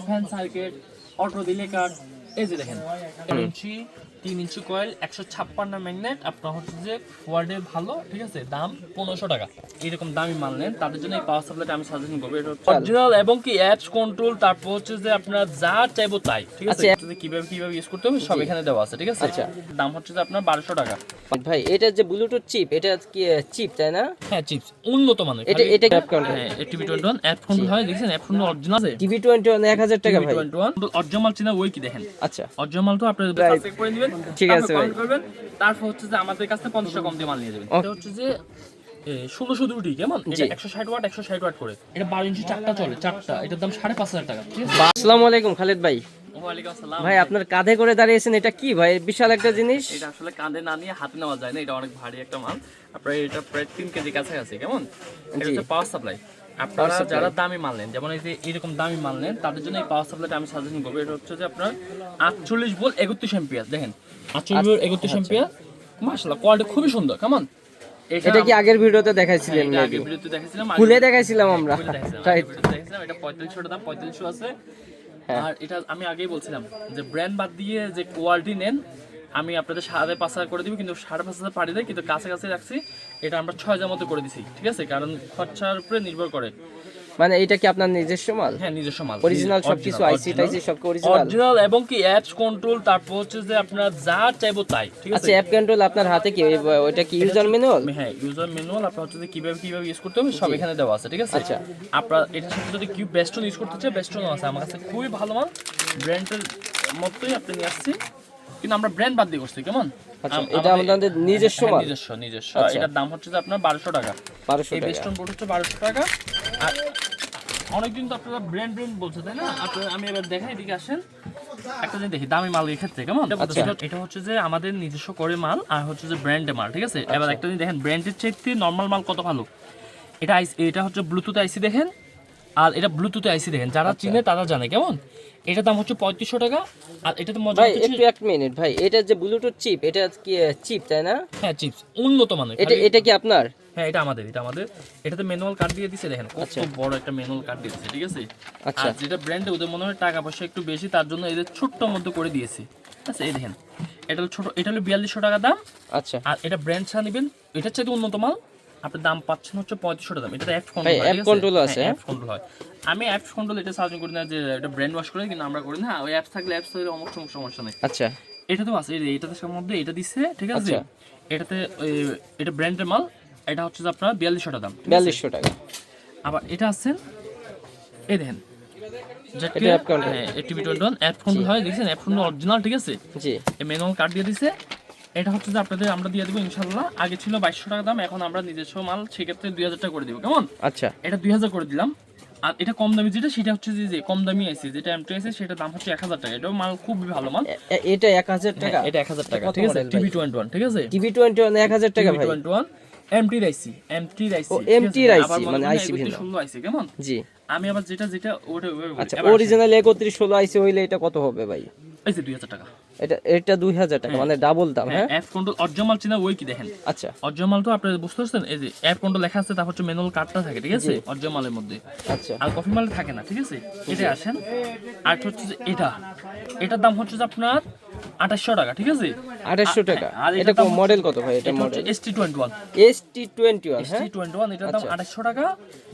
Fan circuit auto দিলে card এই যে দেখেন। ইঞ্চি তিন ইঞ্চি কয়েল একশো ছাপ্পান্ন ম্যাগনেট। আপনার হচ্ছে যে ওয়ার্ডে ভালো ঠিক আছে? দাম পনেরোশো টাকা। এরকম দামি মাল নেন। তাদের জন্য এই পাওয়ার সাপ্লাইটা আমি সাজেশন করব। এটা অরিজিনাল এবং কি অ্যাপস কন্ট্রোল তারপর হচ্ছে যে আপনার যা চাইব তাই ঠিক আছে? আচ্ছা। কীভাবে কীভাবে ইউজ করতে হবে সব এখানে দেওয়া আছে ঠিক আছে? আচ্ছা। দাম হচ্ছে যে আপনার বারোশো টাকা। ভাই এটা যে ব্লুটুথ চিপ এটা কি চিপ তাই না? হ্যাঁ চিপস উন্নত মানের। এটা এটা অ্যাপ কন্ট্রোল হ্যাঁ TV twenty one app control হয় দেখছেন? অ্যাপ কন্ট্রোল অরিজিনাল আছে? টিভি টোয়েন্টি ওয়ান এক হাজার টাকা ভাই। টোয়েন্টি ওয়ান অরিজিনাল চিনা ওই কি দেখেন? আচ্ছা। অরিজিনাল তো আপনি. সাবস্ক্রাইব করে দিবেন ঠিক আছে ভাই। করবেন তারপর হচ্ছে যে আমাদের কাছ থেকে পঞ্চাশ টাকা কম দিয়ে মাল নিয়ে যাবেন। এটা হচ্ছে যে ষোলোশো দুটি কেমন? একশো ষাট ওয়াট একশো ষাট ওয়াট করে। এটা বারো ইঞ্চি চারটা চলে চারটা। এটার দাম সাড়ে পাঁচ হাজার টাকা আসসালামু আলাইকুম খালিদ ভাই। ভাই আপনার কাঁধে করে দাঁড়িয়েছেন এটা কি ভাই? বিশাল একটা জিনিস। এটা আসলে কাঁধে না নিয়ে হাতে নেওয়া যায় না এটা অনেক ভারী একটা মাল। আপনার এটা প্রায় তিন কেজি কাছাকাছি কেমন? এটা হচ্ছে পাওয়ার সাপ্লাই আপনারা যারা দামি মাল নেন যেমন এই যে এরকম দামি মাল নেন তাদের জন্য এই পাওয়ার সাপ্লাইটা আমি সাজেশন করব এটা হচ্ছে যে আপনার আটচল্লিশ বল একত্রিশ এম্পিয়ার দেখেন আটচল্লিশ বল একত্রিশ এম্পিয়ার মাসাল্লাহ কোয়ালিটি খুবই সুন্দর কেমন এটা কি আগের ভিডিওতে দেখাইছিলেন এটা আগে maybe? ভিডিওতে দেখাইছিলাম খুলে দেখাইছিলাম আমরা খুলে দেখাইছিলাম. আগের এটা পঁয়তাল্লিশশো দাম পঁয়তাল্লিশশো আছে হ্যাঁ। আর এটা আমি আগেই বলছিলাম যে ব্র্যান্ড বাদ দিয়ে যে কোয়ালিটি নেন আমি আপনাদের সাড়ে পাঁচ হাজার করে দিব কিন্তু সাড়ে পাঁচ হাজার পারি দেয় কিন্তু কাছাকাছি রাখছি। এটা আমরা ছয় হাজার মতো করে দিছি ঠিক আছে? কারণ খরচার উপরে নির্ভর করে। মানে এটা কি আপনার নিজস্ব মাল? হ্যাঁ নিজস্ব মাল। অরিজিনাল সবকিছু আইসি টাইসি সব অরিজিনাল অরিজিনাল এবং কি অ্যাপস কন্ট্রোল তারপর হচ্ছে যে আপনার যা চাইব তাই ঠিক আছে? আচ্ছা অ্যাপ কন্ট্রোল আপনার হাতে কি ওইটা কি ইউজার ম্যানুয়াল হ্যাঁ ইউজার ম্যানুয়াল আপনার হচ্ছে যে কীভাবে কীভাবে ইউজ করতে হবে সব এখানে দেওয়া আছে ঠিক আছে? আচ্ছা। আপনার এটার সাথে যদি কিউ বেস্টন ইউজ করতে চাই বেস্টন আছে। আমার কাছে খুবই ভালো মাল ব্র্যান্ডের মতোই আপনি নিয়ে আসছি। কিন্তু আমরা ব্র্যান্ড বাদ দিয়ে করছি কেমন? আচ্ছা এটা আমাদের- নিজস্ব হ্যাঁ, মাল। নিজস্ব নিজস্ব। আচ্ছা। এটার দাম হচ্ছে যে আপনার বারোশো টাকা। বারোশো এই বেস্টন বোর্ড হচ্ছে বারোশো টাকা। আর অনেকদিন তো আপনারা ব্র্যান্ড ব্র্যান্ড বলছে তাই না? আপনারা আমি এবার দেখাই এদিকে আসেন। একটা জিনিস দেখি দামি মাল ক্ষেত্রে কেমন। এটা- হচ্ছে যে আমাদের নিজস্ব করে মাল আর হচ্ছে যে ব্র্যান্ডে মাল ঠিক আছে? এবার আচ্ছা। একটা জিনিস দেখেন ব্র্যান্ডের চাইতে নর্মাল মাল কত ভালো? এটা এটা হচ্ছে ব্লুটুথ আইসি দেখেন। আর এটা ব্লুটুথ আইসি দেখেন। যারা আচ্ছা। চিনে তারা জানে। কেমন? এটার দাম হচ্ছে পঁয়ত্রিশশো টাকা আর এটাতে মজা ভাই একটু এক মিনিট ভাই। এটা যে ব্লুটুথ চিপ এটা কি চিপ তাই না? হ্যাঁ চিপস উন্নত মানের। এটা এটা কি আপনার? হ্যাঁ এটা আমাদের এটা আমাদের। এটাতে ম্যানুয়াল কার্ড দিয়ে দিছে দেখেন। কত আচ্ছা। বড় একটা ম্যানুয়াল কার্ড দিয়ে দিছে ঠিক আছে? আচ্ছা। আর যেটা ব্র্যান্ডে ওদের মনে হয় টাকা পয়সা একটু বেশি তার জন্য এদের ছোট্ট মধ্যে করে দিয়েছি। আছে? এই দেখেন। এটা হলো ছোট এটা হলো বিয়াল্লিশশো টাকা দাম। আচ্ছা। আর এটা ব্র্যান্ড ছাড়া নেবেন এটার চাইতে উন্নত মাল আপনার দাম পাচ্ছেন হচ্ছে পঁয়ত্রিশশো টাকা। এটা অ্যাপ ভাই, app control আছে, হ্যাঁ? অ্যাপ কন্ট্রোল হয়। আমি অ্যাপস কন্ট্রোল এটা সার্চ করি না যে এটা ব্র্যান্ড ওয়াশ করে কিন্তু আমরা করি না। ওই অ্যাপস থাকলে অ্যাপস থাকলে অমুক সমস্যা নেই। আচ্ছা। এটাতেও আছে এই যে এটাতে মধ্যে এটা দিচ্ছে ঠিক আছে? আচ্ছা। এটাতে এটা ব্র্যান্ডের মাল এটা হচ্ছে আপনার বিয়াল্লিশশো টাকা দাম বিয়াল্লিশশো টাকা। আবার এটা আছেন এই দেখেন এটা। TV twenty one app control হয় দেখছেন? অ্যাপ কন্ট্রোল অরিজিনাল ঠিক আছে? জি। এই ম্যানুয়াল কার্ড দিয়ে দিছে এটা হচ্ছে যে আপনাদের আমরা দিয়ে দেবো ইনশাল্লাহ আগে ছিল বাইশশো টাকা দাম এখন আমরা নিজস্ব মাল সেক্ষেত্রে দুই হাজার টাকা করে দিব। কেমন? আচ্ছা। এটা দুই হাজার করে দিলাম। আর এটা কম দামি যেটা সেটা হচ্ছে যে- কম দামি আছে যেটা এমটি আছে সেটা দাম হচ্ছে এক হাজার টাকা। এটাও মাল খুবই ভালো মাল। এ- এটা এক হাজার টাকা? হ্যাঁ, এটা এক হাজার টাকা ঠিক আছে? টিভি টোয়েন্টি ওয়ান ঠিক আছে? টিভি টোয়েন্টি ওয়ান এক হাজার টাকা ভাই। টোয়েন্টি ওয়ান এমটি রাইসি এমটি রাইসি MT রাইসি, মানে IC ভিন্ন। ষোলো আইসি কেমন? জি। আমি আবার যেটা যেটা ওটা আচ্ছা অরিজিনাল একত্রিশ ষোলো আইসি হইলে এটা কত হবে ভাই? এই যে দুই হাজার টাকা। এটা এটা দুই হাজার টাকা মানে ডাবল দাম হ্যাঁ অ্যাপ কন্ট্রোল অর্জমাল চিনা ওই কি দেখেন? আচ্ছা। অর্জমাল তো আপনি বুঝতে পারছেন? এই যে অ্যাপ কন্ট্রোল লেখা আছে তারপর হচ্ছে ম্যানুয়াল কার্ডটা থাকে ঠিক আছে? অর্জমালের মধ্যে। আচ্ছা। আর কফি মালে থাকে না ঠিক আছে? এটা আসেন। আর হচ্ছে যে এটা। এটার দাম হচ্ছে যে আপনার আঠাশশো টাকা ঠিক আছে? আঠাশশো টাকা। এটা এটার দাম মডেল কত ভাই? এটা এটা model S T twenty one S twenty one S হ্যাঁ দাম আচ্ছা। আঠাশশো টাকা।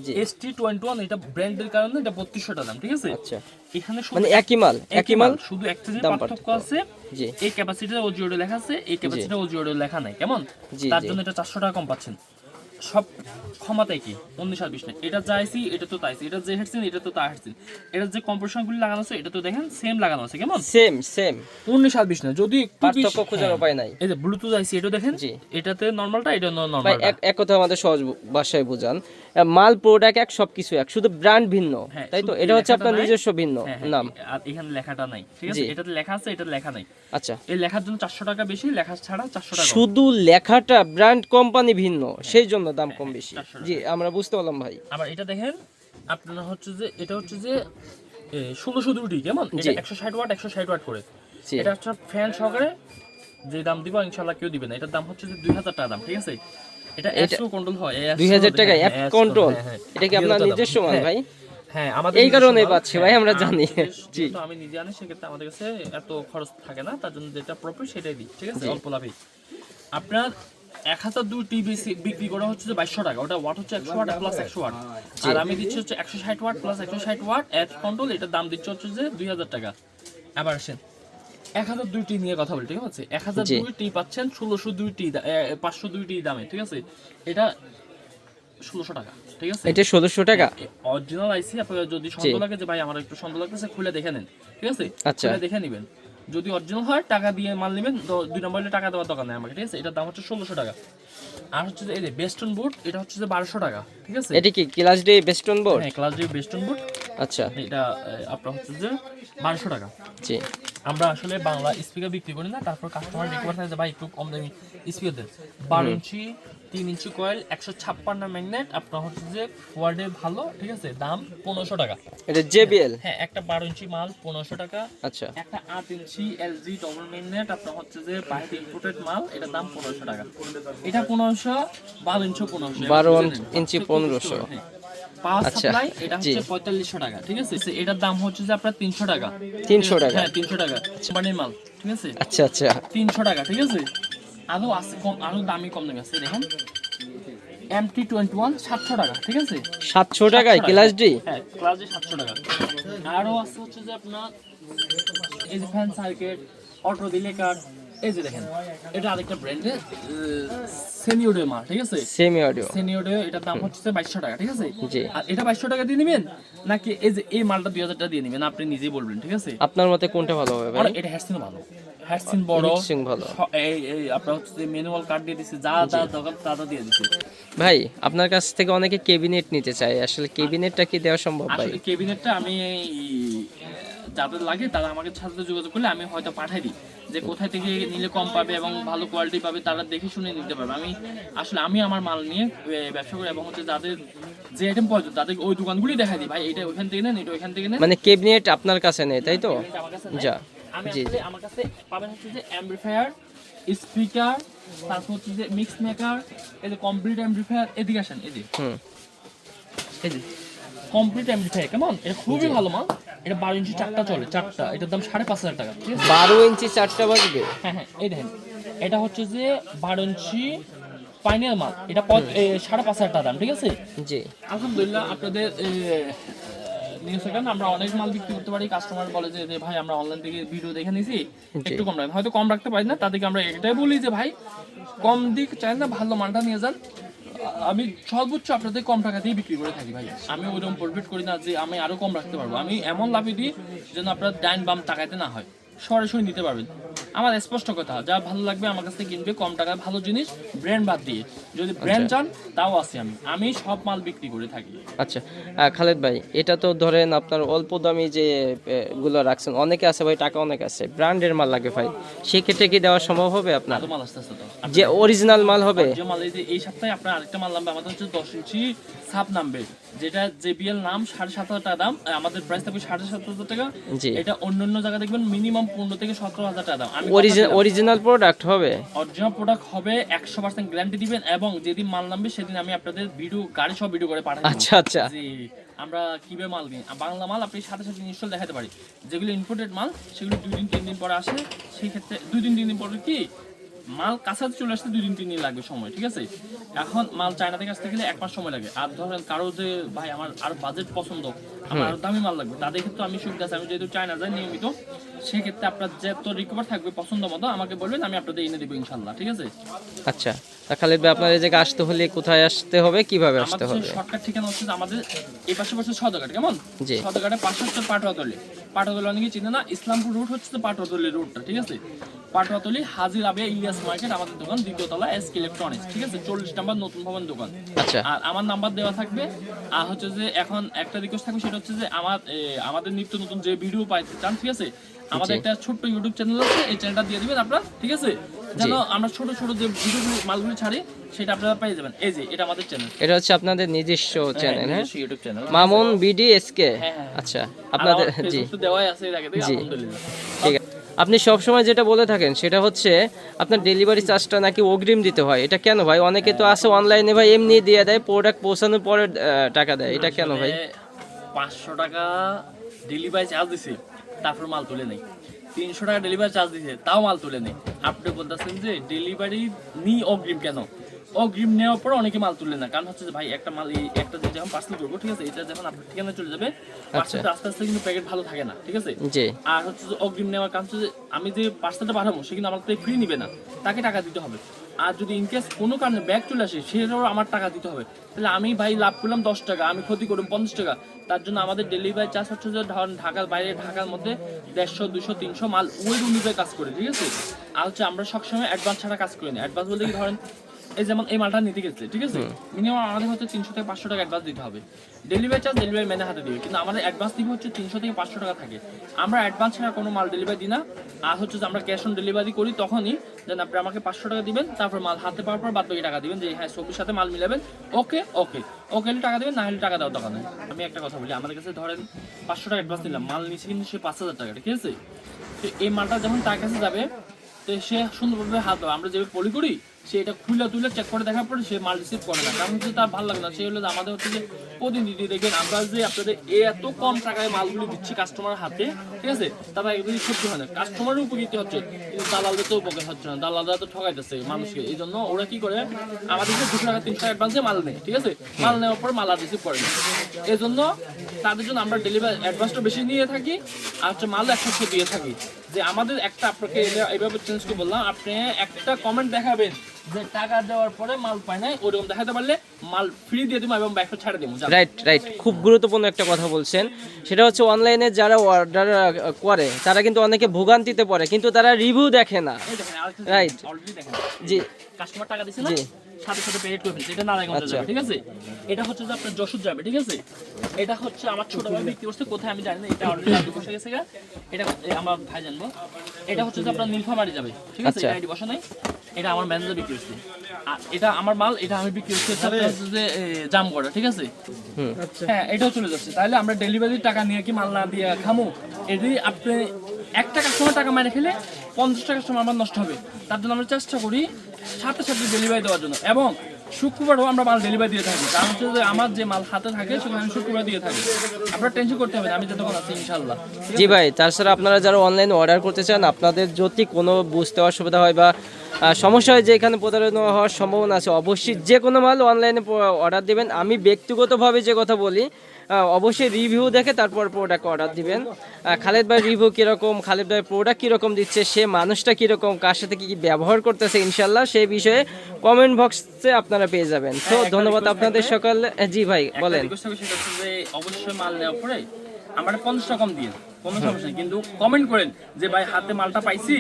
জি। এস টি টোয়েন্টি ওয়ান এটা ব্র্যান্ডের কারণে এটা বত্রিশশো টাকা দাম ঠিক আছে? আচ্ছা। এখানে মানে একই মাল একই মাল? শুধু একটা দাম পার্থক্য। আছে। জি। এই ক্যাপাসিটিটা ও জিওডে লেখা আছে এই ক্যাপাসিটিটা ও জিওডে লেখা নাই কেমন? তার জন্য এটা চারশো টাকা কম পাচ্ছেন। সব ক্ষমতায় কি? উনিশ আর বিশ নেই এটা যা আইসি এটা তো তাইছি এটা যে হেডসিন এটা তো তা হেডসিন এটা যে কম্প্রেশন গুলি লাগানো আছে এটা তো দেখেন সেম লাগানো আছে কেমন? সেম সেম উনিশ আর বিশ নেই যদি পার্থক্য খোঁজার হ্যাঁ। উপায় নাই। এই যে ব্লুটুথ আইসি এটা দেখেন জি। এটাতে নর্মালটা এটা ভাই নর্মাল এক এক কথা আমাদের সহজ ভাষায় বুঝান। মাল প্রোডাক্ট এক সবকিছু এক শুধু ব্র্যান্ড ভিন্ন হ্যাঁ, তাই তো? এটা হচ্ছে আপনার নিজস্ব ভিন্ন নাম। আর এখানে লেখাটা নাই ঠিক আছে? এটাতে লেখা আছে এটা লেখা নাই। আচ্ছা। এই লেখার জন্য চারশো টাকা বেশি লেখা ছাড়া চারশো টাকা। শুধু লেখাটা ব্র্যান্ড কোম্পানি ভিন্ন সেই জন্য দাম কম বেশি। জি আমরা বুঝতে পারলাম ভাই। আবার এটা দেখেন আপনার হচ্ছে যে এটা হচ্ছে যে ষোলোশো দুটি কেমন? একশো ষাট ওয়াট একশো ষাট ওয়াট করে। এটা হচ্ছে ফ্যান সহকারে যে দাম দিব ইনশাল্লাহ কেউ দিবে না। এটার দাম হচ্ছে যে দুই হাজার টাকা দাম ঠিক আছে? এটা অ্যাপসও কন্ট্রোল হয় দুই হাজার টাকা অ্যাপ কন্ট্রোল এটা কি আপনার নিজস্ব মাল ভাই? হ্যাঁ আমাদের এই মাল। পাচ্ছি ভাই, আমরা জানি। জি। আমি নিজে আনি সেক্ষেত্রে আমাদের কাছে এত খরচ থাকে না তার জন্য যেটা প্রফিট সেটাই দিই ঠিক আছে? অল্প লাভে আপনার এক হাজার দুই টিভি বিক্রি করা হচ্ছে বাইশশো টাকা। ওটা ওয়াট হচ্ছে একশো ওয়াট প্লাস একশো ওয়াট আর আমি দিচ্ছি হচ্ছে একশো ষাট ওয়াট প্লাস একশো ষাট ওয়াট এড কন্ট্রোল এটার দাম দিচ্ছে হচ্ছে যে দুই হাজার টাকা। আবার আসেন। এক হাজার দুইটি নিয়ে কথা বলি ঠিক আছে? এক হাজার। দুইটি পাচ্ছেন ষোলোশো দুইটি পাঁচশো দুইটি দামে ঠিক আছে? এটা ষোলোশো টাকা ঠিক আছে? এটা ষোলোশো টাকা? অরিজিনাল আইসি আপনার যদি সন্দেহ লাগে যে ভাই আমার একটু সন্দেহ লাগতেছে খুলে দেখে নেন ঠিক আছে? আচ্ছা। দেখে নেবেন। যদি অরিজিনাল হয় টাকা দিয়ে মাল নেবেন দুই নম্বরে টাকা দেওয়ার দরকার নেই আমাকে ঠিক আছে? এটার দাম হচ্ছে ষোলোশো টাকা। আর হচ্ছে যে এই যে বেস্টন বুট এটা হচ্ছে যে বারোশো টাকা ঠিক আছে? এটা কি ক্লাস ডে বেস্টন বুট হ্যাঁ ক্লাস ডে বেস্টন বুট আচ্ছা। এটা আপনার হচ্ছে যে বারোশো টাকা। জি। আমরা আসলে বাংলা স্পিকার বিক্রি করি না তারপর কাস্টমার রিকোয়ার থাকে যে ভাই একটু কম দামি স্পিকার দেন। বারো ইঞ্চি তিন ইঞ্চি কয়েল একশো ছাপ্পান্ন ম্যাগনেট আপনার হচ্ছে যে ওয়ার্ডে ভালো ঠিক আছে? দাম পনেরোশো টাকা। এটা জেবিএল হ্যাঁ একটা বারো ইঞ্চি মাল পনেরোশো টাকা। আচ্ছা। একটা আট ইঞ্চি এলজি ডবল ম্যাগনেট আপনার হচ্ছে যে বাইরে ইম্পোর্টেড মাল এটার দাম পনেরোশো টাকা। এটা পনেরোশো বারো ইঞ্চি পনেরোশো। বারো ইঞ্চি পনেরোশো। পাওয়ার আচ্ছা, সাপ্লাই এটা হচ্ছে পঁয়তাল্লিশশো টাকা ঠিক আছে? এটার দাম হচ্ছে যে আপনার তিনশো টাকা। তিনশো টাকা। হ্যাঁ তিনশো টাকা। কোম্পানির মাল ঠিক আছে? আচ্ছা আচ্ছা। তিনশো টাকা ঠিক আছে? আরও আছে কম আলু দামি কম দামি আছে দেখুন। এম টি টোয়েন্টি ওয়ান সাতশো টাকা ঠিক আছে? সাতশো টাকায় ক্লাস ডি হ্যাঁ ক্লাস ডি সাতশো টাকা। আরও আছে হচ্ছে যে আপনার এই যে ফ্যান সার্কিট অটো দিলে কার্ড এই যে দেখেন এটা আরেকটা ব্র্যান্ডের সেনিওডে মাল ঠিক আছে? সেমি অডিও সেনিওডে এটার দাম হচ্ছে বাইশশো টাকা ঠিক আছে? জি। আর এটা বাইশশো টাকা দিয়ে নেবেন? নাকি এই যে এই মালটা দুই হাজার টাকা দিয়ে নেবেন? আপনি নিজেই বলবেন ঠিক আছে? আপনার মতে কোনটা ভালো হবে ভাই? এটা ভালো। হ্যাডসিন বড়। ভালো। এই এই আপনার হচ্ছে ম্যানুয়াল কার্ড দিয়ে দিচ্ছে যা যা দরকার তা তা দিয়ে দিচ্ছে ভাই আপনার কাছ থেকে অনেকে কেবিনেট নিতে চায়। আসলে কেবিনেটটা কি দেওয়া সম্ভব ভাই? আসলে কেবিনেটটা আমি যাদের লাগে তারা আমাকে সাথে যোগাযোগ করলে আমি হয়তো পাঠাই দিই। যে কোথায় থেকে নিলে কম পাবে এবং ভালো কোয়ালিটি পাবে তারা দেখে শুনে নিতে পারবে। আমি আসলে আমি আমার মাল নিয়ে ব্যবসা করি এবং হচ্ছে যাদের যে আইটেম প্রয়োজন তাদের ওই দোকানগুলি দেখাই দিই। ভাই এটা ওইখান থেকে নেন এটা ওইখান থেকে নেন। মানে কেবিনেট আপনার কাছে নেই তাই তো? নাই। যা আমি জি আসলে আমার কাছে পাবেন হচ্ছে যে অ্যাম্পলিফায়ার স্পিকার তারপর হচ্ছে যে মিক্স মেকার এই যে কমপ্লিট অ্যাম্পলিফায়ার এদিকে আসেন এই যে হুম। এই যে কমপ্লিট অ্যাম্পলিফায়ার কেমন? এটা খুবই ভালো মাল। এটা বারো ইঞ্চি চারটা চলে চারটা। এটার দাম সাড়ে পাঁচ হাজার টাকা বারো ইঞ্চি চারটা বাজবে হ্যাঁ হ্যাঁ এই দেখেন। এটা হচ্ছে যে বারো ইঞ্চি ফাইনাল মাল। এটা সাড়ে পাঁচ হাজার টাকা দাম ঠিক আছে? জি। আলহামদুলিল্লাহ আপনাদের নিউজ আমরা অনেক মাল বিক্রি করতে পারি। কাস্টমার বলে যে ভাই আমরা অনলাইন থেকে ভিডিও দেখে নিয়েছি একটু কম রাখেন হয়তো কম রাখতে পারি না। তাদেরকে আমরা এটাই বলি যে ভাই কম দিক চাই না ভালো মালটা নিয়ে যান। আমি সর্বোচ্চ আপনাদের কম টাকা দিয়ে বিক্রি করে থাকি ভাই। আমি ওরকম প্রফিট করি না যে আমি আরও কম রাখতে পারব। আমি এমন লাভে দিই যেন আপনার ডাইন বাম টাকাতে না হয়। সরাসরি নিতে পারবেন। আমার স্পষ্ট কথা যা ভালো লাগবে আমার কাছ থেকে কিনবে কম টাকায় ভালো জিনিস ব্র্যান্ড বাদ দিয়ে। যদি ব্র্যান্ড চান তাও আছে আমি। আমি সব মাল বিক্রি করে থাকি। আচ্ছা খালেদ ভাই এটা তো ধরেন আপনার অল্প দামি যে গুলো রাখছেন অনেকে আছে ভাই টাকা অনেক আছে ব্র্যান্ডের মাল লাগে ভাই সেক্ষেত্রে কি দেওয়া সম্ভব হবে আপনার? মাল আসতেছে তো। যে অরিজিনাল মাল হবে? যে মাল এই যে এই সপ্তাহে আপনার আরেকটা মাল নামবে আমাদের হচ্ছে দশ ইঞ্চি সাপ নামবে যেটা জেবিএল নাম সাড়ে সাত হাজার টাকা দাম আমাদের প্রাইস থাকবে সাড়ে সাত হাজার টাকা। এটা অন্য অন্য জায়গা দেখবেন মিনিমাম পনেরো থেকে সতেরো হাজার টাকা দাম। অরিজিনাল অরিজিনাল প্রোডাক্ট হবে? অরিজিনাল প্রোডাক্ট হবে একশো পার্সেন্ট গ্যারান্টি দিবেন এবং যেদিন মাল নামবে সেদিন আমি আপনাদের ভিডিও গাড়ি সব ভিডিও করে পাঠাই আচ্ছা আচ্ছা। জি আমরা কীভাবে মাল নিই? বাংলা মাল আপনি সাথে সাথে ইনস্টল দেখাতে পারি। যেগুলো ইম্পোর্টেড মাল সেগুলো দুই দিন তিন দিন পরে আসে সেই ক্ষেত্রে দুই দিন তিন দিন পরে কি মাল কাছাকাছি চলে আসতে দুই দিন তিন দিন লাগবে সময় ঠিক আছে? এখন মাল চায়না থেকে আসতে গেলে এক মাস সময় লাগে। আর ধরেন কারও যে ভাই আমার আর বাজেট পছন্দ আমার আরও দামি মাল লাগবে তাদের ক্ষেত্রে আমি সুবিধা আছে। আমি যেহেতু চায়না যাই নিয়মিত সেক্ষেত্রে আপনার যত রিকভার থাকবে পছন্দ মতো আমাকে বলবেন আমি আপনাদের এনে দেবো ইনশাল্লাহ ঠিক আছে? আচ্ছা খালেদ ভাই আপনার এই জায়গায় আসতে হলে কোথায় আসতে হবে কীভাবে আসতে আমাদের হবে? শর্টকাট ঠিকানা হচ্ছে আমাদের এই পাশে পাশে সদরঘাট কেমন? জি। সদরঘাটে পাশে হচ্ছে পাটুয়াতলি পাটুয়াতলি অনেকে চিনে না ইসলামপুর রোড হচ্ছে তো পাটুয়াতলি রোডটা ঠিক আছে? পাটুয়াতলি হাজির আবিয়া ইলিয়াস মার্কেট আমাদের দোকান দ্বিতীয় তলা এস ইলেকট্রনিক্স ঠিক আছে? চল্লিশ নাম্বার নতুন ভবন দোকান। আচ্ছা। আর আমার নাম্বার দেওয়া থাকবে আর হচ্ছে যে এখন একটা রিকোয়েস্ট থাকবে সেটা হচ্ছে যে আমার আমাদের নিত্য নতুন যে ভিডিও পাইতে চান ঠিক আছে? আমাদের একটা ছোট্ট ইউটিউব চ্যানেল আছে এই চ্যানেলটা দিয়ে দিবেন আপনার ঠিক আছে? যেন আমরা ছোট ছোট যে ভিডিওগুলো মালগুলো ছাড়ি সেটা আপনারা পেয়ে যাবেন। এই যে এটা আমাদের চ্যানেল এটা হচ্ছে আপনাদের নিজস্ব চ্যানেল হ্যাঁ YouTube channel Mamun BD SK হ্যাঁ, হ্যাঁ। আচ্ছা আপনাদের জি। দেওয়াই আছে এর আগে থেকে জি। আলহামদুলিল্লাহ। ঠিক আছে। আপনি সব সময় যেটা বলে থাকেন সেটা হচ্ছে আপনার ডেলিভারি চার্জটা নাকি অগ্রিম দিতে হয়। এটা কেন ভাই? অনেকে তো আছে অনলাইনে ভাই এমনি দিয়ে দেয় প্রোডাক্ট পৌঁছানোর পরে টাকা দেয়। এটা কেন ভাই? পাঁচশো টাকা ডেলিভারি চার্জ দিছে তারপর মাল তুলে নেই। তিনশো টাকা ডেলিভারি চার্জ দিয়েছে তাও মাল তুলে নেই। আপনি বলতেছেন যে ডেলিভারি নি অগ্রিম কেন? অগ্রিম নেওয়ার পর অনেকে মাল তুলে না। কারণ হচ্ছে যে ভাই একটা মাল এই একটা যে যখন পার্সেল করব ঠিক আছে এটা যখন আপনার ঠিকানা চলে যাবে পার্সেলটা আস্তে আস্তে কিন্তু প্যাকেট ভালো থাকে না ঠিক আছে? আর হচ্ছে যে অগ্রিম নেওয়ার কারণ হচ্ছে যে আমি যে পার্সেলটা পাঠাবো সে কিন্তু আমার থেকে ফ্রি নিবে না। তাকে টাকা দিতে হবে। আর যদি ইনকেস কোনো কারণে ব্যাগ চলে আসে সেটাও আমার টাকা দিতে হবে। তাহলে আমি ভাই লাভ করলাম দশ টাকা, আমি ক্ষতি করলাম পঞ্চাশ টাকা। তার জন্য আমাদের ডেলিভারি চার্জ হচ্ছে যে ঢাকার বাইরে, ঢাকার মধ্যে দেড়শো দুশো তিনশো মাল ওই অনুযায়ী কাজ করে, ঠিক আছে? আর হচ্ছে আমরা সবসময় অ্যাডভান্স ছাড়া কাজ করি না। অ্যাডভান্স বলতে কি ধরেন এই যেমন এই মালটা নিতে গেছে ঠিক আছে? মিনিমাম আমাদের হচ্ছে তিনশো থেকে পাঁচশো টাকা অ্যাডভান্স দিতে হবে। ডেলিভারি চার্জ ডেলিভারি ম্যানের হাতে দিবে কিন্তু আমাদের অ্যাডভান্স দিবে হচ্ছে তিনশো থেকে পাঁচশো টাকা থাকে। আমরা অ্যাডভান্স ছাড়া কোনো মাল ডেলিভারি দিই না। আর হচ্ছে যে আমরা ক্যাশ অন ডেলিভারি করি তখনই যেন আপনি আমাকে পাঁচশো টাকা দিবেন তারপর মাল হাতে পাওয়ার পর বাদ বাকি টাকা দিবেন যে হ্যাঁ ছবির সাথে মাল মিলাবেন ওকে ওকে ওকে হলে টাকা দেবেন না হলে টাকা দেওয়ার দরকার নেই আমি একটা কথা বলি আমাদের কাছে ধরেন পাঁচশো টাকা অ্যাডভান্স দিলাম মাল নিচ্ছে কিন্তু সে পাঁচ হাজার টাকা ঠিক আছে? তো এই মালটা যখন তার কাছে যাবে তো সে সুন্দরভাবে হাত দেওয়া আমরা যেভাবে পলি করি সে এটা খুলে তুলে চেক করে দেখার পরে সে মাল রিসিভ করে না। কারণ হচ্ছে তার ভালো লাগে না। সে হলো আমাদের হচ্ছে যে প্রতিনিধি দেখবেন, আমরা যে আপনাদের এত কম টাকায় মালগুলি দিচ্ছি কাস্টমার হাতে, ঠিক আছে? তারা এগুলি সহ্য হয় না। কাস্টমারের উপকৃত হচ্ছে, কিন্তু দালালদের তো উপকার হচ্ছে না। দালালরা তো ঠকাইতেছে মানুষকে। এই জন্য ওরা কি করে? আমাদেরকে দুশো টাকা, তিনশো টাকা অ্যাডভান্সে মাল নেয়, ঠিক আছে? মাল নেওয়ার পর মাল আর রিসিভ করে না। এই জন্য তাদের জন্য আমরা ডেলিভারি অ্যাডভান্সটা বেশি নিয়ে থাকি, আর হচ্ছে মাল একসাথে দিয়ে থাকি। যে আমাদের একটা আপনাকে এইভাবে চেঞ্জ করে বললাম আপনি একটা কমেন্ট দেখাবেন যে টাকা দেওয়ার পরে মাল পায় নাই ওরকম দেখাতে পারলে মাল ফ্রি দিয়ে দিব এবং ব্যাগটা ছাড়ে দিব রাইট রাইট খুব গুরুত্বপূর্ণ একটা কথা বলছেন। সেটা হচ্ছে অনলাইনে যারা অর্ডার করে তারা কিন্তু অনেকে ভোগান্তিতে পড়ে কিন্তু তারা রিভিউ দেখে না। রাইট দেখেন জি। কাস্টমার টাকা দিছে না? জি। সাথে সাথে পেড করে ফেলছে। এটা নারায়ণগঞ্জে আচ্ছা। যাবে ঠিক আছে? এটা হচ্ছে যে আপনার যশোর যাবে ঠিক আছে? এটা হচ্ছে আমার ছোট ভাই বিক্রি করছে কোথায় আমি জানি না এটা অলরেডি আগে বসে গেছে গা। এটা আমার ভাই জানব। এটা হচ্ছে যে আপনার নীলফামারি যাবে ঠিক আছে? আচ্ছা। এটা আইডি বসা নাই এটা আমার ম্যানেজার বিক্রি করছে। এটা আমার মাল এটা আমি বিক্রি করছি যে এ, জামগড়া ঠিক আছে? হুম। হ্যাঁ এটাও চলে যাচ্ছে। তাহলে আমরা ডেলিভারির টাকা নিয়ে কি মাল না দিয়ে খামো? এটি আপনি এক একটা কাস্টমার টাকা মেরে খেলে পঞ্চাশ টাকার সময় আমার নষ্ট হবে। তার জন্য আমরা চেষ্টা করি সাথে সাথে ডেলিভারি দেওয়ার জন্য। এবং শুক্রবারও আমরা মাল ডেলিভারি দিয়ে থাকি। কারণ হচ্ছে যে আমার যে মাল হাতে থাকে, সেখানে আমি শুক্রবার দিয়ে থাকি। আপনার টেনশন করতে হবে আমি যতক্ষণ আছি ইনশাল্লাহ জি ভাই তাছাড়া আপনারা যারা অনলাইনে অর্ডার করতে চান, আপনাদের যদি কোনো বুঝতে অসুবিধা হয় বা সমস্যা হয় যে এখানে প্রতারণা হওয়ার সম্ভাবনা আছে, অবশ্যই যে কোনো মাল অনলাইনে অর্ডার দেবেন। আমি ব্যক্তিগতভাবে যে কথা বলি অবশ্যই রিভিউ দেখে তারপর প্রোডাক্ট অর্ডার দিবেন। খালেদ ভাই রিভিউ কীরকম খালেদ ভাই প্রোডাক্ট কীরকম দিচ্ছে সে মানুষটা কীরকম কার সাথে কী কী ব্যবহার করতেছে ইনশাল্লাহ সেই বিষয়ে কমেন্ট বক্সে আপনারা পেয়ে যাবেন। তো ধন্যবাদ আপনাদের সকাল। জি ভাই বলেন। অবশ্যই মাল নেওয়ার পরে আমার পঞ্চাশ টাকা কম দিয়ে কোনো সমস্যা কিন্তু কমেন্ট করেন যে ভাই হাতে মালটা পাইছি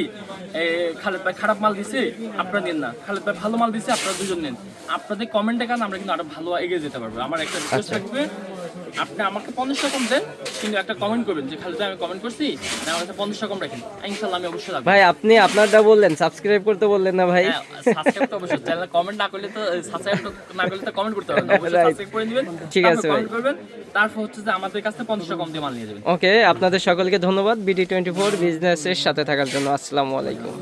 খালেদ ভাই খারাপ মাল দিছে আপনারা নেন না। খালেদ ভাই ভালো মাল দিছে আপনারা দুজন নেন। আপনাদের কমেন্টের কারণে আমরা কিন্তু আরও ভালো এগিয়ে যেতে পারব। আমার একটা রিকোয়েস্ট থাকবে আপনি আমাকে পঞ্চাশ টাকা কম দেন কিন্তু একটা কমেন্ট করবেন যে ভাই আমি কমেন্ট করছি না আমার কাছে পঞ্চাশ টাকা কম রাখেন। ইনশাল্লাহ আমি অবশ্যই রাখব। ভাই আপনি আপনারটা বললেন সাবস্ক্রাইব করতে বললেন না ভাই। হ্যাঁ, subscribe তো অবশ্যই চ্যানেল কমেন্ট না করলে তো সাবস্ক্রাইব না করলে তো কমেন্ট করতে পারবেন না। অবশ্যই সাবস্ক্রাইব করে দিবেন ঠিক আছে কমেন্ট করবেন তারপর হচ্ছে যে আমাদের কাছে পঞ্চাশ টাকা কম দিয়ে মাল নিয়ে যাবেন। ওকে আপনাদের সকলকে ধন্যবাদ। বিডি টোয়েন্টি ফোর বিজনেসের সাথে থাকার জন্য। আসসালামু আলাইকুম।